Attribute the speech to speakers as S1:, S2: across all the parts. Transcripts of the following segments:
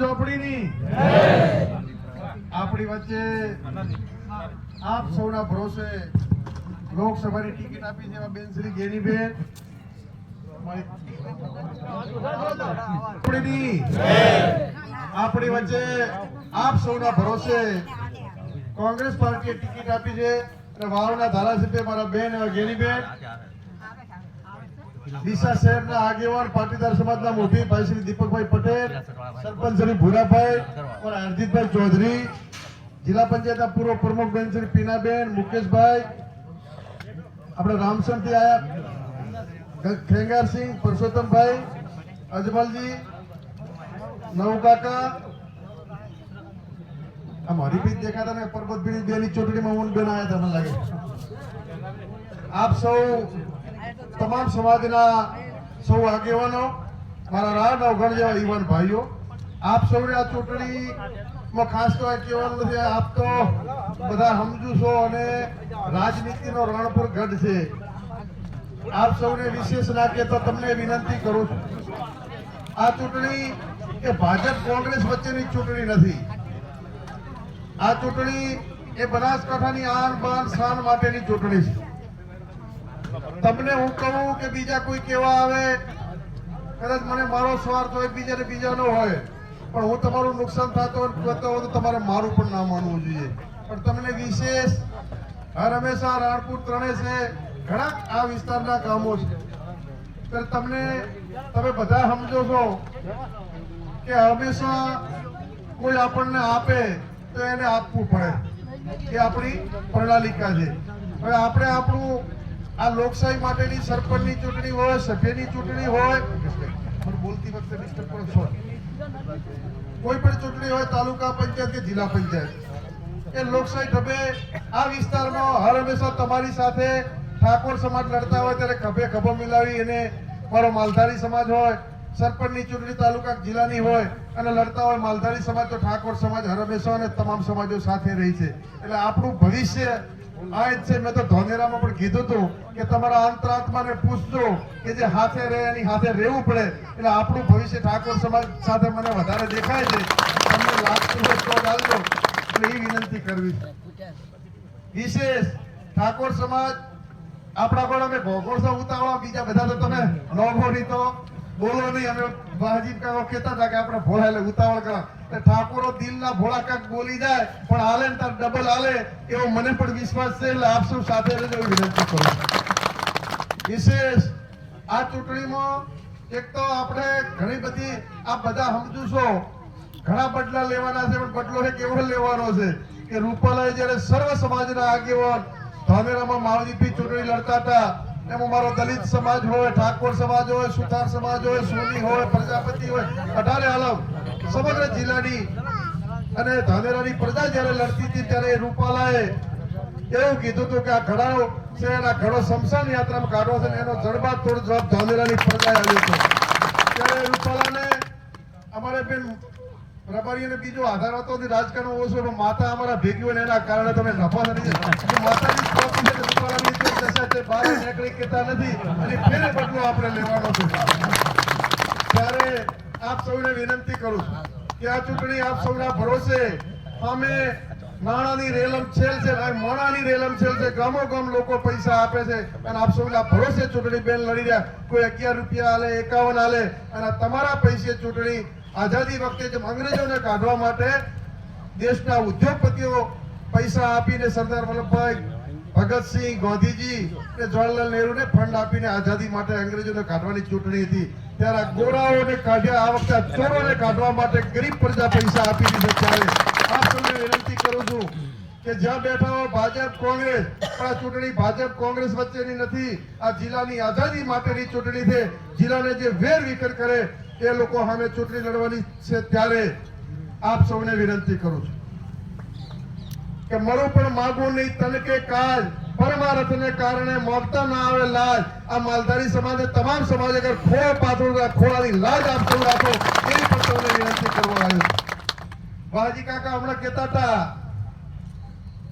S1: ઝોપડીની આપણી વચ્ચે આપ સૌના ભરોસે લોકસભાની ટિકિટ આપી છે બેન શ્રી ગેનીબેન. આપણી વચ્ચે આપ સૌના ભરોસે કોંગ્રેસ પાર્ટીએ ટિકિટ આપી છે. અને વાવના ધારાસભ્ય મારા બેન ગેનીબેન. ડીસા શહેરના આગેવાન પાટીદાર સમાજના મોટી ભાઈ શ્રી દીપકભાઈ પટેલ સરપંચ શ્રી ભૂરાભાઈ હરજીતભાઈ ચૌધરી, જિલ્લા પંચાયતના પૂર્વ પ્રમુખ બેન શ્રી પીનાબેન, મુકેશભાઈ, આપણે રામસણથી આયા ખેંગારસિંહ પરસોત્તમભાઈ, અજમલજી, નવ કાકા. હરિભીત દેખાતા ને પરબતભીની બેની ચૂંટણીમાં હું બેન આયા તમને લાગે. આપ સૌ તમામ સમાજના સૌ આગેવાનો, મારા રાહ નવગણ જેવા યુવાન ભાઈઓ, આપ સૌને આ ચૂંટણીમાં ખાસ તો કહેવાનું છે આપ તો બધા સમજુ છો અને રાજનીતિનો રણપુર ગઢ છે. આપ સૌને વિશેષ ના તો તમને વિનંતી કરું છું. આ ચૂંટણી એ ભાજપ કોંગ્રેસ વચ્ચેની ચૂંટણી નથી. આ ચૂંટણી એ બનાસકાંઠાની આન બાન શાન માટેની ચૂંટણી છે. તમને હું કહું કે બીજા કોઈ કેવા આવે, કદાચ મને મારો સ્વાર્થ હોય, બીજાને બીજાનો હોય, પણ હું તમારું નુકસાન થતો હોય કહેતો હોય તો તમારે મારું પણ ના માનવું જોઈએ. પણ તમને વિશેષ, હર હંમેશા રાણપુર ત્રણેશે ઘણા આ વિસ્તારના ગામો છે. તમને, તમે બધા સમજો છો કે હંમેશા કોઈ આપણને આપે તો એને આપવું પડે. એ આપણી પ્રણાલિકા છે. હવે આપણે આપણું આ લોકશાહી માટેની સરપંચની ચૂંટણી હોય, સભ્યની ચૂંટણી હોય બોલતી વખતે ડિસ્ટર્બ કરો કોઈ પણ ચૂંટણી હોય, તાલુકા પંચાયત કે જિલ્લા પંચાયત. એ લોકશાહી ઢબે આ વિસ્તારમાં હર હંમેશા તમારી સાથે ઠાકોર સમાજ લડતા હોય, ત્યારે ખભે ખભો મિલાવી એને મારો માલધારી સમાજ હોય, સરપંચની ચૂંટણી તાલુકા જિલ્લાની હોય, અને લડતા હોય માલધારી સમાજ, તો ઠાકોર સમાજ હર હંમેશા અને તમામ સમાજો સાથે રહી છે. એટલે આપણું ભવિષ્ય આ જ છે, મેં તો ધોનેરામાં પણ કીધું હતું કે તમારા અંતરાત્માને પૂછજો કે જે હાથે રહે એની હાથે રહેવું પડે. એટલે આપણું ભવિષ્ય ઠાકોર સમાજ સાથે મને વધારે દેખાય છે. તમને એ વિનંતી કરવી વિશેષ, ઠાકોર સમાજ, આપણા પણ અમે ભોગોળસો ઉતાવળા, બીજા બધા તો તમે નોઘોરી તો બોલો નહીં. અમે વાહજી કાકો કહેતા હતા કે આપણે ભોળા એટલે ઉતાવળ કરવા. ઠાકોરો દિલના ભોળા કાક બોલી જાય, પણ હાલે ને તાર ડબલ હાલે, એવો મને પણ વિશ્વાસ છે, એટલે આપ સૌ સાથે રહેજો વિનંતી કરું વિશેષ, આ ચૂંટણીમાં એક તો આપણે ઘણી બધી આ બધા સમજુ છો, ઘણા બદલા લેવાના છે, પણ બદલો એક એવો લેવાનો છે કે રૂપાલાએ જ્યારે સર્વ સમાજના આગેવાન ધાનેરામાં માવજીથી ચૂંટણી લડતા હતા, એમાં મારો દલિત સમાજ હોય, ઠાકોર સમાજ હોય, સુથાર સમાજ હોય, સોની હોય, પ્રજાપતિ હોય, અઢારે આલમ. સમગ્ર જિલ્લાની અને ધાનેરાની પ્રજા જ્યારે લડતી હતી ત્યારે રૂપાલાએ એવું કીધું હતું કે આ ઘડાઓ છે ઘડો શમશાન યાત્રામાં કાઢો છે એનો જડબાદ તોડ જવાબ ધાનેરાની પ્રજાએ આવ્યો છે. ત્યારે રૂપાલાને અમારે બેન રબારી અને બીજો આધાર હતો રાજકારણ ઓછો પણ માતા અમારા ભેગી હોય એના કારણે તમે નફા નથી માતાની રૂપાલાની દશા છે, બહાર નીકળી કહેતા નથી, અને ફેરે બદલો આપણે લેવાનો છે. સૌને વિનંતી કરું છું કે આ ચૂંટણી આપ સૌના ભરોસે અમે નાણાની રેલમ છેલ છે મોણાની રેલમ છેલ છે ગામો ગામ લોકો પૈસા આપે છે અને આપ સૌના ભરોસે ચૂંટણી બેન લડી રહ્યા. કોઈ અગિયાર રૂપિયા આલે, એકાવન આલે અને તમારા પૈસે ચૂંટણી આઝાદી વખતે જેમ અંગ્રેજોને કાઢવા માટે દેશના ઉદ્યોગપતિઓ પૈસા આપીને સરદાર વલ્લભભાઈ ભગતસિંહ ગાંધીજી અને જવાહરલાલ નહેરુને ફંડ આપીને આઝાદી માટે અંગ્રેજોને કાઢવાની ચૂંટણી હતી. ત્યારે ગોરાઓને કાઢ્યા, આ વખતે ચોરોને કાઢવા માટે ગરીબ પ્રજા પૈસા આપી દીધો ત્યારે. આપ સૌને વિનંતી કરું છું કે જ્યાં બેઠા હો ભાજપ, કોંગ્રેસ આ ચૂંટણી ભાજપ, કોંગ્રેસ વચ્ચેની નથી. આ જિલ્લાની આઝાદી માટેની ચૂંટણી છે. જિલ્લાને જે વેર વિકર કરે, એ લોકો સામે ચૂંટણી લડવાની છે ત્યારે આપ સૌને વિનંતી કરું છું. કે મરું પણ માગું નહીં, તન કે કાજ પરમારથને કારણે મોગતા ના આવે લાજ. આ માલધારી સમાજે તમામ સમાજ અગર ખોળો પાથરો ખોળાની લાજ આપ રાખો. એવી પણ સૌને વિનંતી કરવા આવ્યો છું. વાહજી કાકા હમણાં કહેતા હતા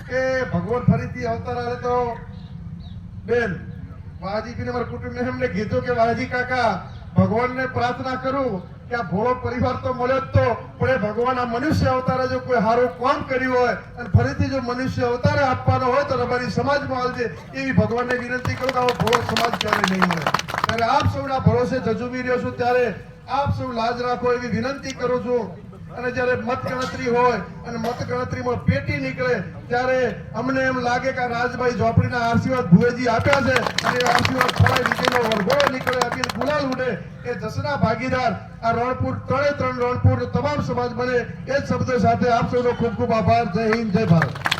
S1: કે ભગવાન ફરીથી અવતાર આવે તો બેન વાહજી મારા કુટુંબ એમને કીધું કે વાહજી કાકા, ભગવાનને પ્રાર્થના કરું. કે આ ભોળો પરિવાર તો મળ્યો જ તો, પણ એ ભગવાન આ મનુષ્ય અવતારે જો કોઈ સારું કામ કર્યું હોય, અને ફરીથી જો મનુષ્ય અવતારે આપવાનો હોય, તો અમારી સમાજમાં આવજે, એવી ભગવાનને વિનંતી કરું કે આવો ભોળો સમાજ ક્યારે નહીં મળે. ત્યારે આપ સૌના ભરોસે જજુમી રહ્યો છું, ત્યારે આપ સૌ લાજ રાખો એવી વિનંતી કરું છું. અને મત ગણતરી હોય અને મત ગણતરીમાં પેટી નીકળે, ત્યારે અમને એમ લાગે કે રાજભાઈ ઝોપડીના આશીર્વાદ ભુવેજી આપ્યા છે. અને આશીર્વાદ ફળાઈ નીચેનો વરઘોડો નીકળે. અબીલ ગુલાલ ઉડે એ જસના ભાગીદાર, આ રણપુર ત્રણે ત્રણ રણપુર, તમામ સમાજ બને. એ જ શબ્દો સાથે આપ સૌનો ખૂબ ખૂબ આભાર. જય હિન્દ, જય ભારત.